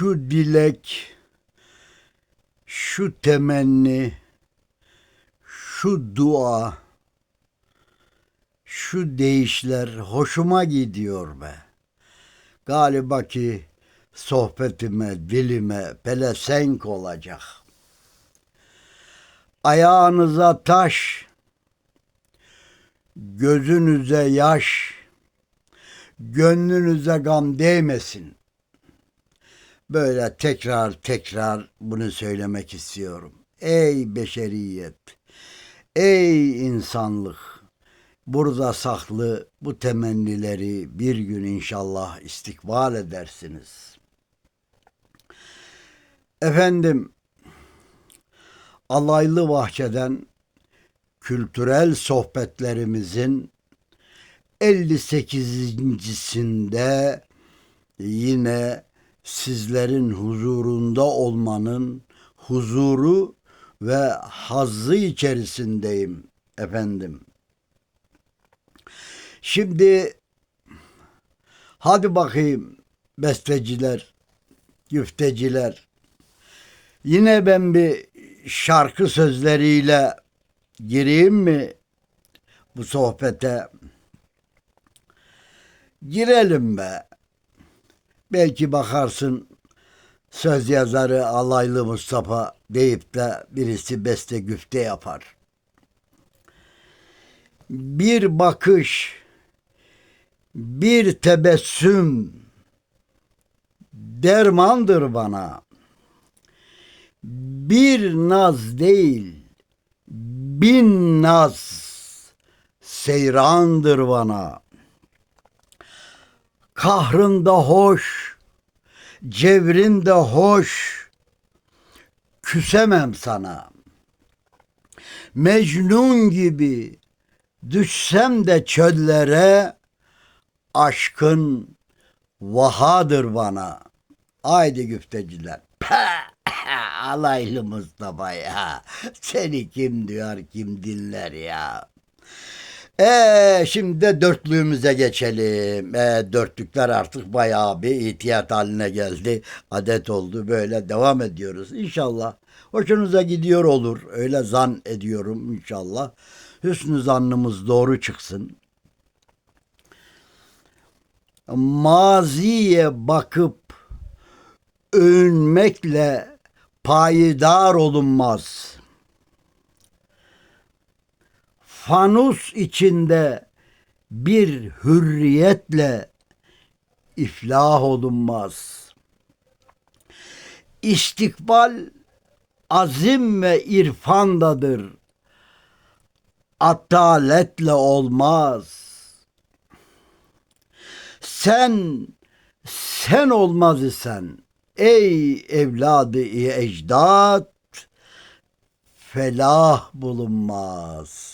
şu dilek, şu temenni, şu dua, şu deyişler hoşuma gidiyor be. Galiba ki sohbetime, dilime pelesenk olacak. Ayağınıza taş, gözünüze yaş, gönlünüze gam değmesin. Böyle tekrar tekrar bunu söylemek istiyorum. Ey beşeriyet, ey insanlık, burada saklı bu temennileri bir gün inşallah istikbal edersiniz. Efendim, alaylı bahçeden kültürel sohbetlerimizin 58.sinde yine sizlerin huzurunda olmanın huzuru ve hazzı içerisindeyim efendim. Şimdi hadi bakayım besteciler, güfteciler. Yine ben bir şarkı sözleriyle gireyim mi bu sohbete? Girelim be. Belki bakarsın söz yazarı alaylı Mustafa deyip de birisi beste güfte yapar. Bir bakış, bir tebessüm dermandır bana. Bir naz değil, bin naz seyrandır bana. Kahrında hoş, cevrinde hoş, küsemem sana. Mecnun gibi düşsem de çöllere, aşkın vahadır bana. Haydi güfteciler. Pah! Alaylı Mustafa ya. Seni kim diyor kim dinler ya. Ee, şimdi de dörtlüğümüze geçelim. Ee, dörtlükler artık bayağı bir ihtiyat haline geldi. Adet oldu. Böyle devam ediyoruz. İnşallah. Hoşunuza gidiyor olur. Öyle zan ediyorum inşallah. Hüsnü zannımız doğru çıksın. Maziye bakıp övünmekle payidar olunmaz. Fanus içinde bir hürriyetle iflah olunmaz. İstikbal azim ve irfandadır. Ataletle olmaz. Sen sen olmaz isen ey evladı ecdat felah bulunmaz.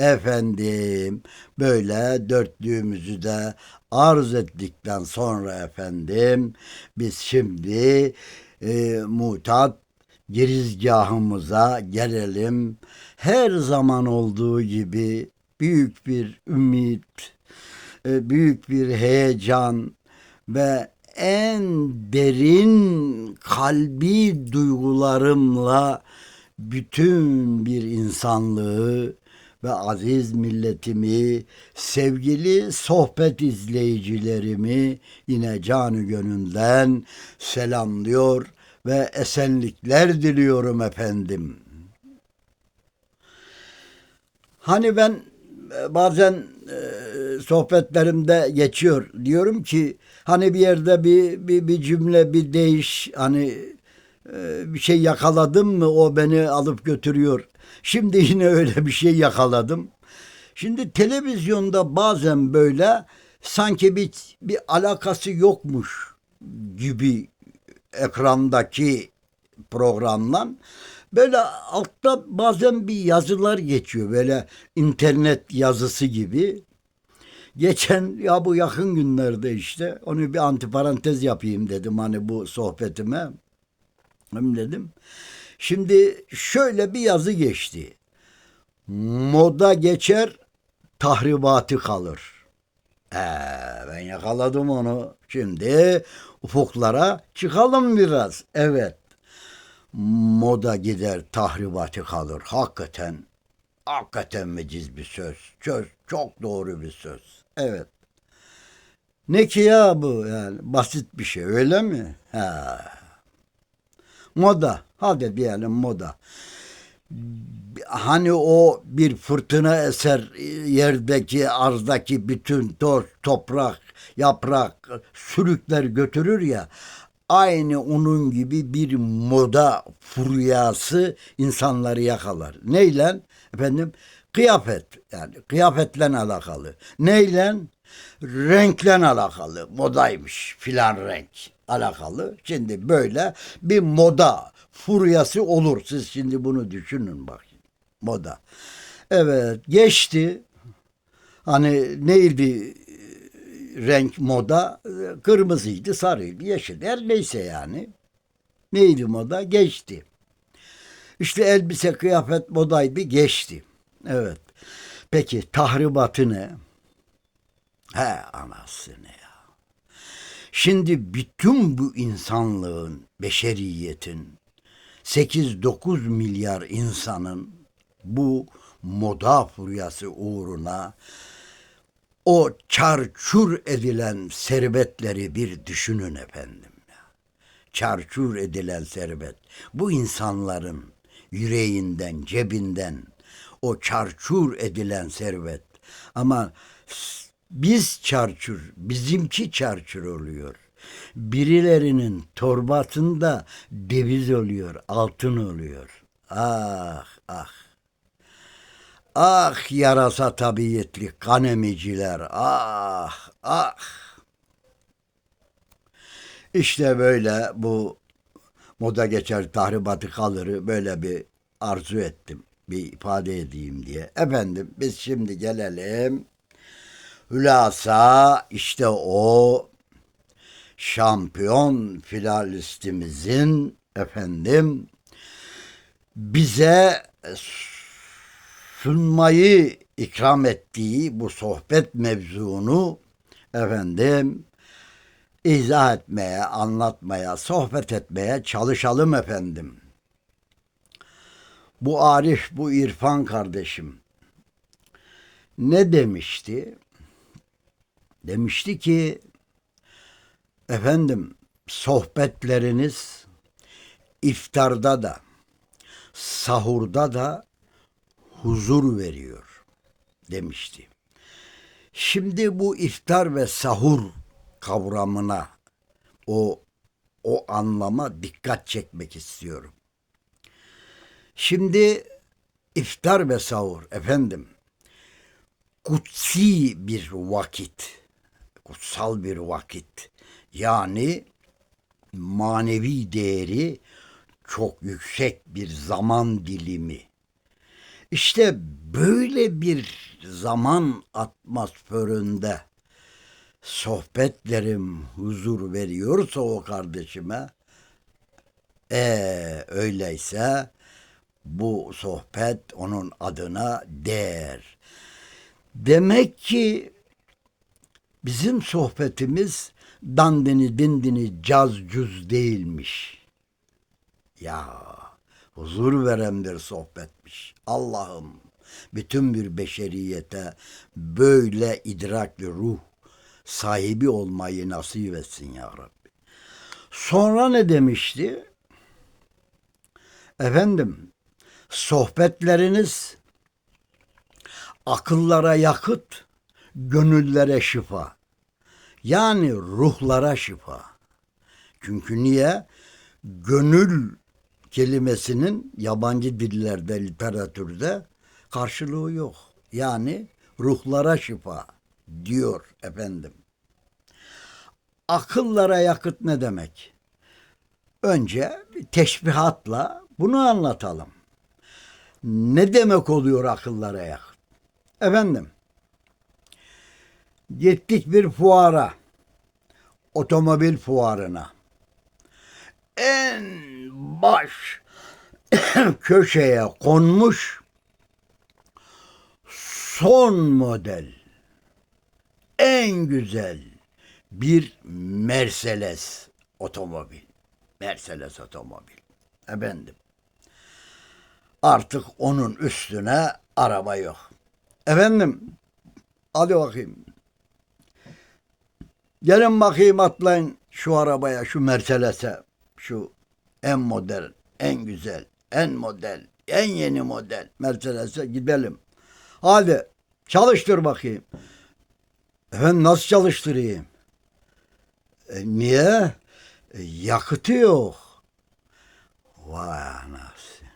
Efendim böyle dörtlüğümüzü de arz ettikten sonra efendim biz şimdi e, mutat girizgahımıza gelelim. Her zaman olduğu gibi büyük bir ümit, e, büyük bir heyecan ve en derin kalbi duygularımla bütün bir insanlığı ve aziz milletimi, sevgili sohbet izleyicilerimi yine canı gönülden selamlıyor ve esenlikler diliyorum efendim. Hani ben e, bazen e, sohbetlerimde geçiyor. Diyorum ki hani bir yerde bir bir, bir cümle bir değiş hani bir şey yakaladım mı o beni alıp götürüyor. Şimdi yine öyle bir şey yakaladım. Şimdi televizyonda bazen böyle sanki bir bir alakası yokmuş gibi ekrandaki programla böyle altta bazen bir yazılar geçiyor böyle internet yazısı gibi. Geçen ya bu yakın günlerde işte onu bir antiparantez yapayım dedim hani bu sohbetime. Dedim. Şimdi şöyle bir yazı geçti. Moda geçer, tahribatı kalır. Ee, ben yakaladım onu. Şimdi ufuklara çıkalım biraz. Evet. Moda gider tahribatı kalır. Hakikaten hakikaten veciz bir söz. Söz çok doğru bir söz. Evet. Ne ki ya bu yani basit bir şey öyle mi? Ha. Moda. Hadi diyelim moda. Hani o bir fırtına eser yerdeki arzdaki bütün toz, toprak, yaprak, sürükler götürür ya. Aynı onun gibi bir moda furyası insanları yakalar. Neyle? Efendim kıyafet yani kıyafetle alakalı. Neyle? Renkle alakalı. Modaymış filan renk alakalı. Şimdi böyle bir moda furyası olur. Siz şimdi bunu düşünün bakın. Moda. Evet geçti. Hani neydi renk moda? Kırmızıydı, sarıydı, yeşil. Her neyse yani. Neydi moda? Geçti. İşte elbise, kıyafet modaydı, geçti. Evet. Peki tahribatı ne? He anasını. Şimdi bütün bu insanlığın, beşeriyetin, 8-9 milyar insanın bu moda furyası uğruna o çarçur edilen servetleri bir düşünün efendim. Çarçur edilen servet. Bu insanların yüreğinden, cebinden o çarçur edilen servet. Ama biz çarçur, bizimki çarçur oluyor. Birilerinin torbasında deviz oluyor, altın oluyor. Ah ah. Ah yarasa tabiiyetli kanemiciler. Ah ah. İşte böyle bu moda geçer tahribatı kalırı böyle bir arzu ettim. Bir ifade edeyim diye. Efendim biz şimdi gelelim. Hülasa işte o şampiyon finalistimizin efendim bize sunmayı ikram ettiği bu sohbet mevzunu efendim izah etmeye, anlatmaya, sohbet etmeye çalışalım efendim. Bu Arif, bu İrfan kardeşim ne demişti? Demişti ki efendim sohbetleriniz iftarda da sahurda da huzur veriyor demişti. Şimdi bu iftar ve sahur kavramına o o anlama dikkat çekmek istiyorum. Şimdi iftar ve sahur efendim kutsi bir vakit, kutsal bir vakit. Yani manevi değeri çok yüksek bir zaman dilimi. İşte böyle bir zaman atmosferinde sohbetlerim huzur veriyorsa o kardeşime e öyleyse bu sohbet onun adına değer. Demek ki bizim sohbetimiz dandini dindini caz cüz değilmiş. Ya huzur veren bir sohbetmiş. Allah'ım bütün bir beşeriyete böyle idrakli ruh sahibi olmayı nasip etsin ya Rabbi. Sonra ne demişti? Efendim, sohbetleriniz akıllara yakıt, gönüllere şifa. Yani ruhlara şifa. Çünkü niye? Gönül kelimesinin yabancı dillerde, literatürde karşılığı yok. Yani ruhlara şifa diyor efendim. Akıllara yakıt ne demek? Önce teşbihatla bunu anlatalım. Ne demek oluyor akıllara yakıt? Efendim, gittik bir fuara, otomobil fuarına. En baş köşeye konmuş son model en güzel bir Mercedes otomobil. Mercedes otomobil. Efendim. Artık onun üstüne araba yok. Efendim. Hadi bakayım. Gelin bakayım atlayın şu arabaya, şu Mercedes'e. Şu en modern, en güzel, en model, en yeni model Mercedes'e gidelim. Hadi çalıştır bakayım. Efendim nasıl çalıştırayım? E, niye? E, yakıtı yok. Vay anasını.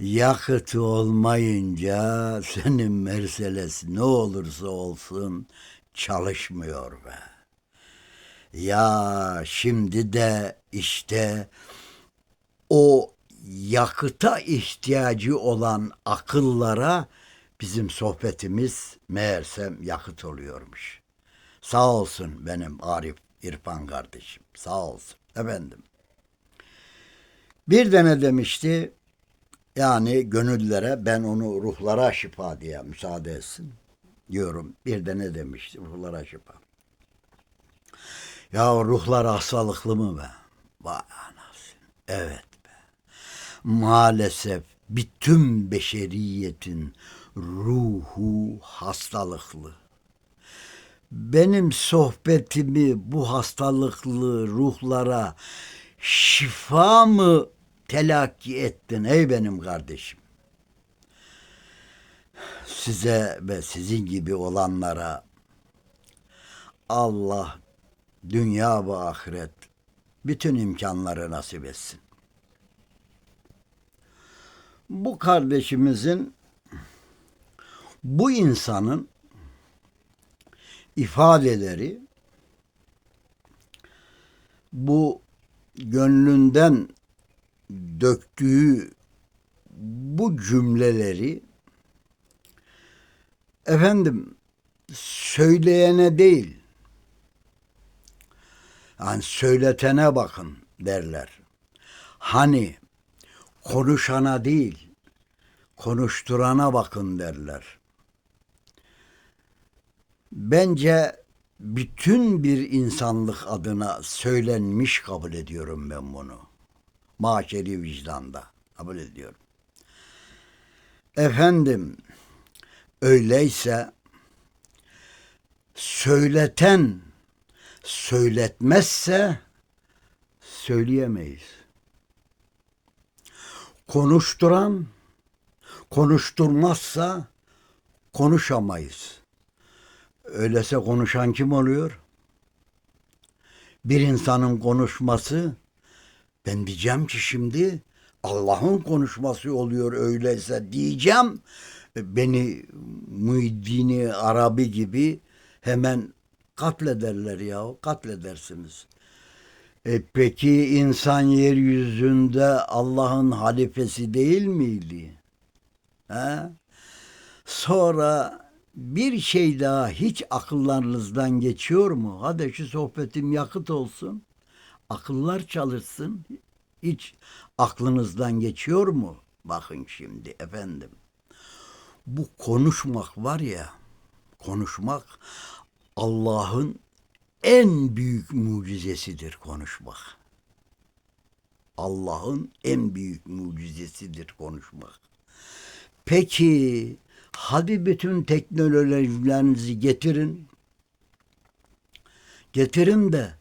Yakıtı olmayınca senin Mercedes ne olursa olsun çalışmıyor be. Ya şimdi de işte o yakıta ihtiyacı olan akıllara bizim sohbetimiz meğersem yakıt oluyormuş. Sağ olsun benim Arif İrfan kardeşim. Sağ olsun. Efendim. Bir de ne demişti? Yani gönüllere ben onu ruhlara şifa diye müsaade etsin diyorum. Bir de ne demişti? Ruhlara şifa. Ya ruhlar hastalıklı mı be? Vay anasını. Evet be. Maalesef bütün beşeriyetin ruhu hastalıklı. Benim sohbetimi bu hastalıklı ruhlara şifa mı telakki ettin ey benim kardeşim? Size ve sizin gibi olanlara Allah dünya ve ahiret bütün imkanları nasip etsin. Bu kardeşimizin bu insanın ifadeleri bu gönlünden döktüğü bu cümleleri efendim söyleyene değil yani söyletene bakın derler. Hani konuşana değil konuşturana bakın derler. Bence bütün bir insanlık adına söylenmiş kabul ediyorum ben bunu. Maşeri vicdanda kabul ediyorum. Efendim öyleyse söyleten söyletmezse söyleyemeyiz. Konuşturan konuşturmazsa konuşamayız. Öyleyse konuşan kim oluyor? Bir insanın konuşması ben diyeceğim ki şimdi Allah'ın konuşması oluyor öyleyse diyeceğim. Beni Muhiddin Arabi gibi hemen katlederler ya katledersiniz. E peki insan yeryüzünde Allah'ın halifesi değil miydi? He? Sonra bir şey daha hiç akıllarınızdan geçiyor mu? Hadi şu sohbetim yakıt olsun. Akıllar çalışsın. Hiç aklınızdan geçiyor mu? Bakın şimdi efendim. Bu konuşmak var ya, konuşmak Allah'ın en büyük mucizesidir konuşmak. Allah'ın en büyük mucizesidir konuşmak. Peki hadi bütün teknolojilerinizi getirin. Getirin de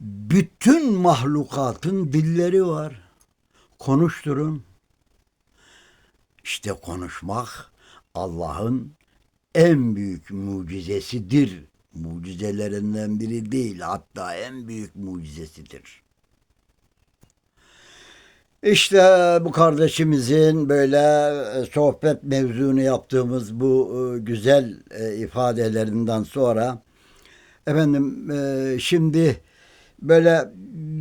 bütün mahlukatın dilleri var. Konuşturun. İşte konuşmak Allah'ın en büyük mucizesidir. Mucizelerinden biri değil, hatta en büyük mucizesidir. İşte bu kardeşimizin böyle e, sohbet mevzunu yaptığımız bu e, güzel e, ifadelerinden sonra efendim şimdi böyle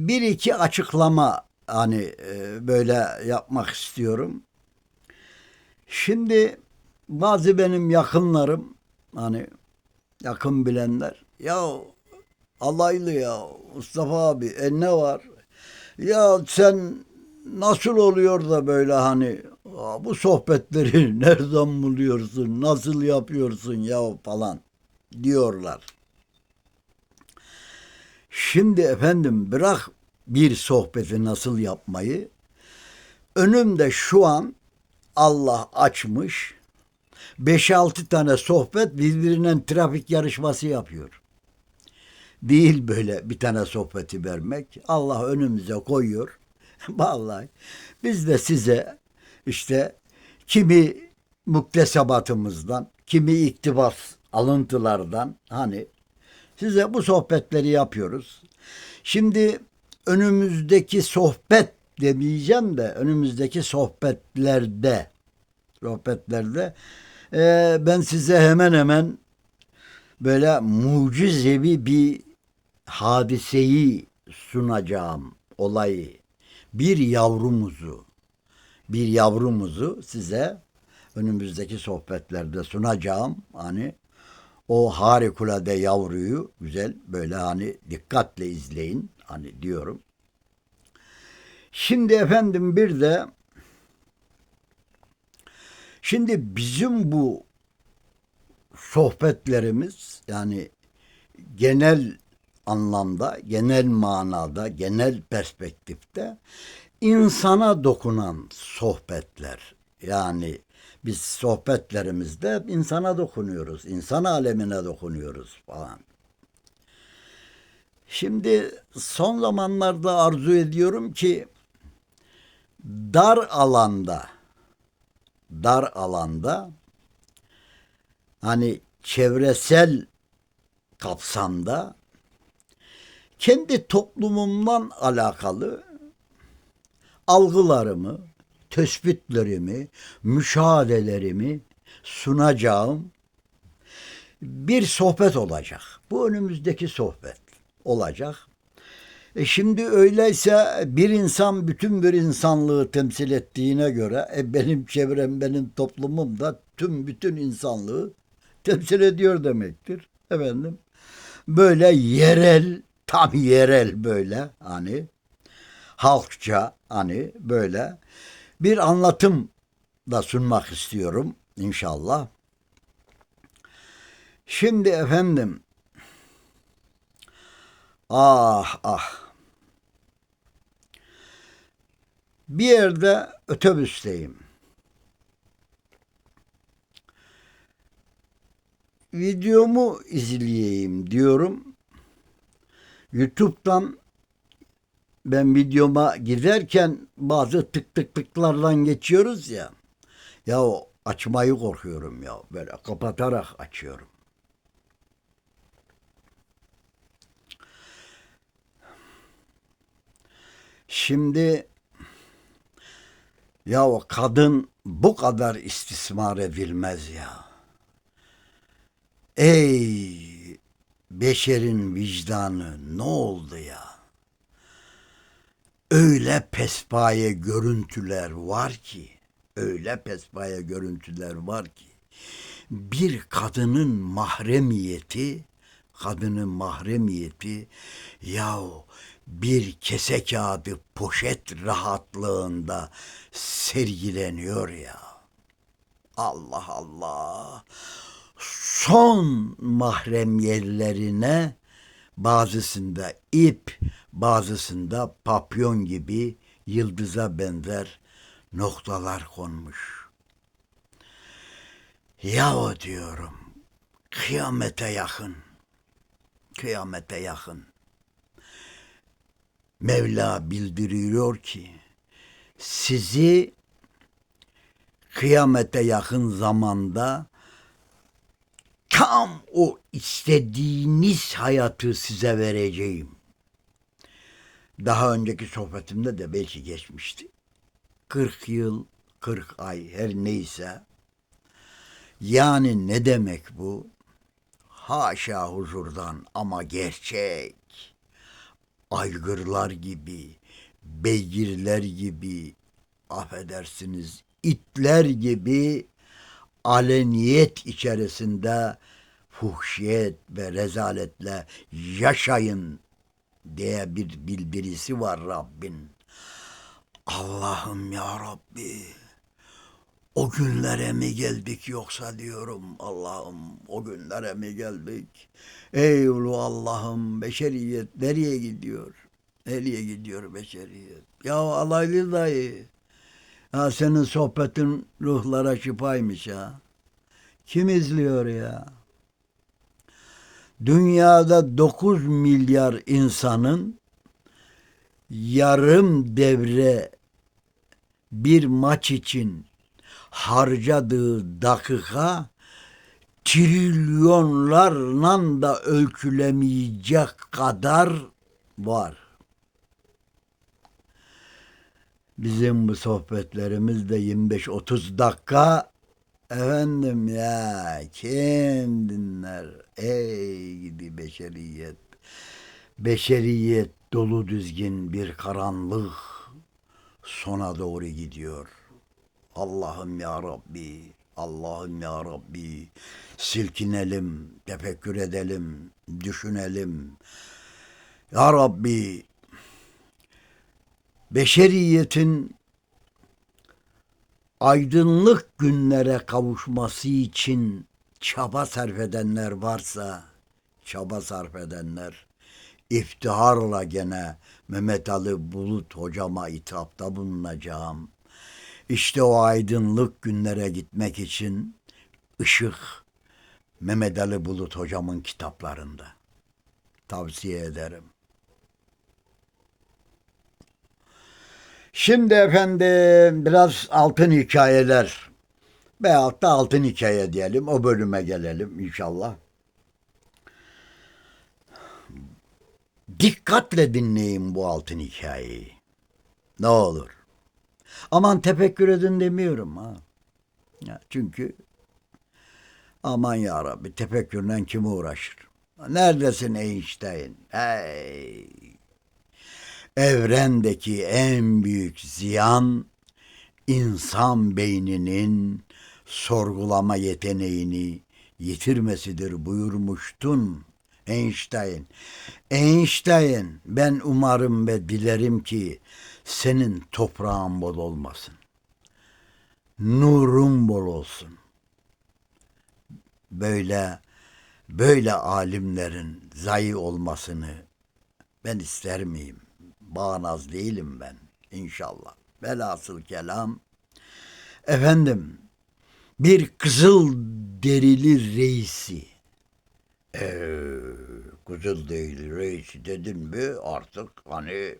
bir iki açıklama hani böyle yapmak istiyorum. Şimdi bazı benim yakınlarım hani yakın bilenler ya alaylı ya Mustafa abi e ne var? Ya sen nasıl oluyor da böyle hani bu sohbetleri nereden buluyorsun, nasıl yapıyorsun ya falan. diyorlar. Şimdi efendim bırak bir sohbeti nasıl yapmayı. Önümde şu an Allah açmış 5-6 tane sohbet birbirinden trafik yarışması yapıyor. Değil böyle bir tane sohbeti vermek. Allah önümüze koyuyor. Vallahi biz de size işte kimi muktesebatımızdan, kimi iktibas alıntılardan hani size bu sohbetleri yapıyoruz. Şimdi önümüzdeki sohbet demeyeceğim de önümüzdeki sohbetlerde sohbetlerde e, ben size hemen hemen böyle mucizevi bir hadiseyi sunacağım olayı. Bir yavrumuzu bir yavrumuzu size önümüzdeki sohbetlerde sunacağım. Hani o harikulade yavruyu güzel böyle hani dikkatle izleyin hani diyorum. Şimdi efendim bir de şimdi bizim bu sohbetlerimiz yani genel anlamda, genel manada, genel perspektifte insana dokunan sohbetler. Yani biz sohbetlerimizde insana dokunuyoruz, insan alemine dokunuyoruz falan. Şimdi son zamanlarda arzu ediyorum ki dar alanda dar alanda hani çevresel kapsamda kendi toplumumdan alakalı algılarımı, tespitlerimi, müşahedelerimi sunacağım bir sohbet olacak. Bu önümüzdeki sohbet olacak. E şimdi öyleyse bir insan bütün bir insanlığı temsil ettiğine göre e benim çevrem, benim toplumum da tüm bütün insanlığı temsil ediyor demektir. Efendim böyle yerel, tam yerel böyle hani halkça hani böyle bir anlatım da sunmak istiyorum inşallah. Şimdi efendim ah ah bir yerde otobüsteyim. Videomu izleyeyim diyorum. YouTube'dan ben videoma giderken bazı tık tık tıklardan geçiyoruz ya. Ya açmayı korkuyorum ya. Böyle kapatarak açıyorum. Şimdi ya o kadın bu kadar istismar edilmez ya. Ey beşerin vicdanı ne oldu ya? öyle pespaye görüntüler var ki, öyle pespaye görüntüler var ki, bir kadının mahremiyeti, kadının mahremiyeti, yahu bir kese kağıdı poşet rahatlığında sergileniyor ya. Allah Allah. Son mahrem yerlerine bazısında ip, bazısında papyon gibi yıldıza benzer noktalar konmuş. Yahu diyorum, kıyamete yakın, kıyamete yakın. Mevla bildiriyor ki, sizi kıyamete yakın zamanda tam o istediğiniz hayatı size vereceğim. Daha önceki sohbetimde de belki geçmişti. 40 yıl, 40 ay her neyse. Yani ne demek bu? Haşa huzurdan ama gerçek. Aygırlar gibi, beygirler gibi, affedersiniz itler gibi aleniyet içerisinde fuhşiyet ve rezaletle yaşayın diye bir bildirisi var Rabbin. Allah'ım ya Rabbi O günlere mi geldik yoksa diyorum Allah'ım o günlere mi geldik? Ey ulu Allah'ım beşeriyet nereye gidiyor? Nereye gidiyor beşeriyet? Ya alaylı dayı. Ha senin sohbetin ruhlara şifaymış ha. Kim izliyor ya? Dünyada 9 milyar insanın yarım devre bir maç için harcadığı dakika trilyonlarla da ölçülemeyecek kadar var. Bizim bu sohbetlerimiz de 25-30 dakika efendim ya kim dinler ey gidi beşeriyet beşeriyet dolu düzgün bir karanlık sona doğru gidiyor. Allah'ım ya Rabbi, Allah'ım ya Rabbi silkinelim, tefekkür edelim, düşünelim. Ya Rabbi beşeriyetin aydınlık günlere kavuşması için çaba sarf edenler varsa, çaba sarf edenler iftiharla gene Mehmet Ali Bulut hocama itapta bulunacağım. İşte o aydınlık günlere gitmek için ışık Mehmet Ali Bulut hocamın kitaplarında. Tavsiye ederim. Şimdi efendim biraz altın hikayeler veyahut da altın hikaye diyelim. O bölüme gelelim inşallah. Dikkatle dinleyin bu altın hikayeyi. Ne olur. Aman tefekkür edin demiyorum ha. Ya çünkü aman ya Rabbi tefekkürle kim uğraşır? Neredesin Einstein? Hey! Evrendeki en büyük ziyan insan beyninin sorgulama yeteneğini yitirmesidir buyurmuştun Einstein. Einstein ben umarım ve dilerim ki senin toprağın bol olmasın. Nurun bol olsun. Böyle böyle alimlerin zayi olmasını ben ister miyim? Bağnaz değilim ben inşallah. Velhasıl kelam efendim bir kızıl derili reisi ee, kızıl derili reisi dedin mi artık hani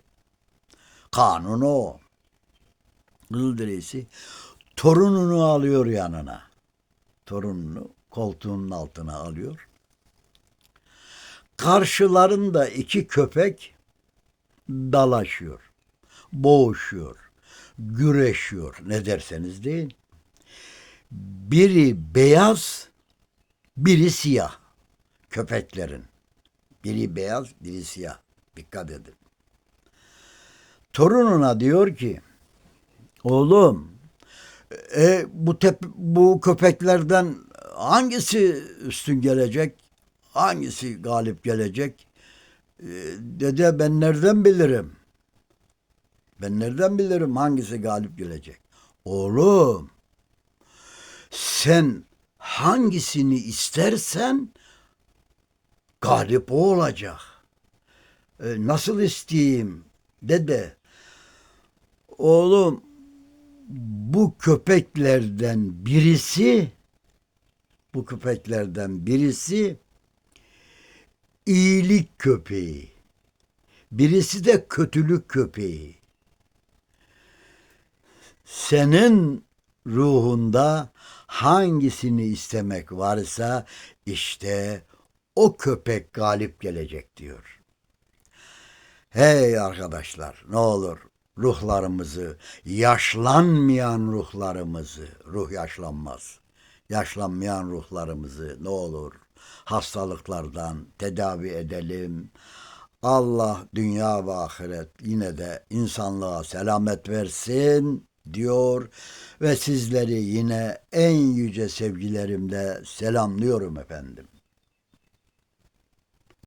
kanun o. Kızıl derisi torununu alıyor yanına. Torununu koltuğunun altına alıyor. Karşılarında iki köpek dalaşıyor, boğuşuyor, güreşiyor ne derseniz deyin. Biri beyaz, biri siyah köpeklerin. Biri beyaz, biri siyah. Dikkat edin. Torununa diyor ki, oğlum e, bu tep bu köpeklerden hangisi üstün gelecek? Hangisi galip gelecek? E, dede ben nereden bilirim? Ben nereden bilirim hangisi galip gelecek? Oğlum sen hangisini istersen galip o olacak. E, nasıl isteyeyim dede? Oğlum bu köpeklerden birisi bu köpeklerden birisi iyilik köpeği. Birisi de kötülük köpeği. Senin ruhunda hangisini istemek varsa işte o köpek galip gelecek diyor. Hey arkadaşlar ne olur ruhlarımızı, yaşlanmayan ruhlarımızı, ruh yaşlanmaz, yaşlanmayan ruhlarımızı ne olur hastalıklardan tedavi edelim. Allah dünya ve ahiret yine de insanlığa selamet versin diyor ve sizleri yine en yüce sevgilerimle selamlıyorum efendim.